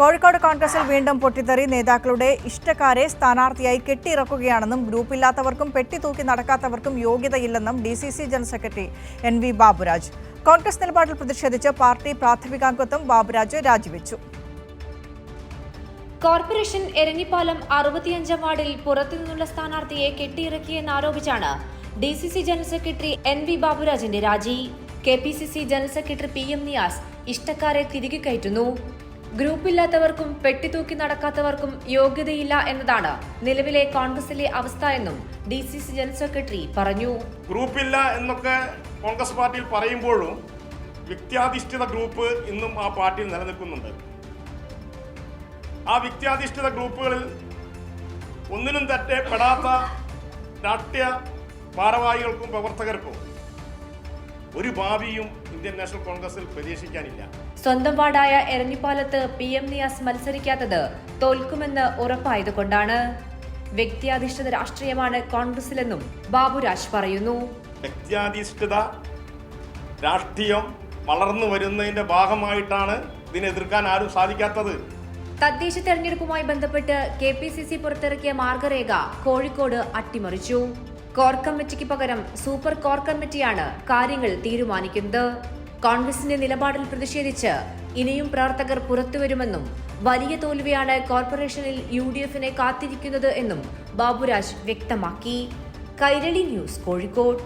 കോഴിക്കോട് കോൺഗ്രസിൽ വീണ്ടും പൊട്ടിത്തെറി. നേതാക്കളുടെ ഇഷ്ടക്കാരെ സ്ഥാനാർത്ഥിയായി കെട്ടിയിറക്കുകയാണെന്നും ഗ്രൂപ്പില്ലാത്തവർക്കും പെട്ടി തൂക്കി നടക്കാത്തവർക്കും യോഗ്യതയില്ലെന്നും D C C general secretary N V Baburaj. Congress നിലപാടിൽ പ്രതിഷേധിച്ച് പാർട്ടി പ്രാഥമികാംഗത്വം ബാബുരാജ് രാജിവെച്ചു. കോർപ്പറേഷൻ എരഞ്ഞിപ്പാലം അറുപത്തിയഞ്ചാം വാർഡിൽ പുറത്തു നിന്നുള്ള സ്ഥാനാർത്ഥിയെ കെട്ടിയിറക്കിയെന്നാരോപിച്ചാണ് D C C general secretary N V ബാബുരാജിന്റെ രാജി. K P C C general secretary P M Niyas ഇഷ്ടക്കാരെ തിരികെ കയറ്റുന്നു. ഗ്രൂപ്പില്ലാത്തവർക്കും പെട്ടിത്തൂക്കി നടക്കാത്തവർക്കും യോഗ്യതയില്ല എന്നതാണ് നിലവിലെ കോൺഗ്രസിലെ അവസ്ഥ എന്നും D C C general secretary പറഞ്ഞു. ഗ്രൂപ്പില്ല എന്നൊക്കെ കോൺഗ്രസ് പാർട്ടിയിൽ പറയുമ്പോഴും വ്യക്തിയാധിഷ്ഠിത ഗ്രൂപ്പ് ഇന്നും ആ പാർട്ടിയിൽ നിലനിൽക്കുന്നുണ്ട്. ആ വ്യക്തിയാധിഷ്ഠിത ഗ്രൂപ്പുകളിൽ ഒന്നിനും തെറ്റെ പെടാത്ത രാഷ്ട്രീയ ഭാരവാഹികൾക്കും പ്രവർത്തകർക്കും ഒരു ഭാവിയും ഇന്ത്യൻ നാഷണൽ കോൺഗ്രസിൽ പ്രതീക്ഷിക്കാനില്ല. സ്വന്തം വാർഡായ എരഞ്ഞിപ്പാലത്ത് പി എം നിയാസ് മത്സരിക്കാത്തത് തോൽക്കുമെന്ന് ഉറപ്പായതുകൊണ്ടാണ്. വ്യക്തിയാധിഷ്ഠിത രാഷ്ട്രീയമാണ് കോൺഗ്രസിലെന്നും ബാബുരാജ് പറയുന്നു. വ്യക്തിയാധിഷ്ഠിത രാഷ്ട്രീയം വളർന്നു വരുന്നതിന്റെ ഭാഗമായിട്ടാണ് ഇതിനെ എതിർക്കാൻ ആരും സാധിക്കാത്തത്. തദ്ദേശ തെരഞ്ഞെടുപ്പുമായി ബന്ധപ്പെട്ട് കെ പി സി സി പുറത്തിറക്കിയ മാർഗരേഖ കോഴിക്കോട് അട്ടിമറിച്ചു. കോർ കമ്മിറ്റിക്ക് പകരം സൂപ്പർ കോർ കമ്മിറ്റിയാണ് കാര്യങ്ങൾ തീരുമാനിക്കുന്നത്. കോൺഗ്രസിന്റെ നിലപാടിൽ പ്രതിഷേധിച്ച് ഇനിയും പ്രവർത്തകർ പുറത്തുവരുമെന്നും വലിയ തോൽവിയാണ് കോർപ്പറേഷനിൽ യു ഡി എഫിനെ കാത്തിരിക്കുന്നത് എന്നും ബാബുരാജ് വ്യക്തമാക്കി. കൈരളി ന്യൂസ് കോഴിക്കോട്.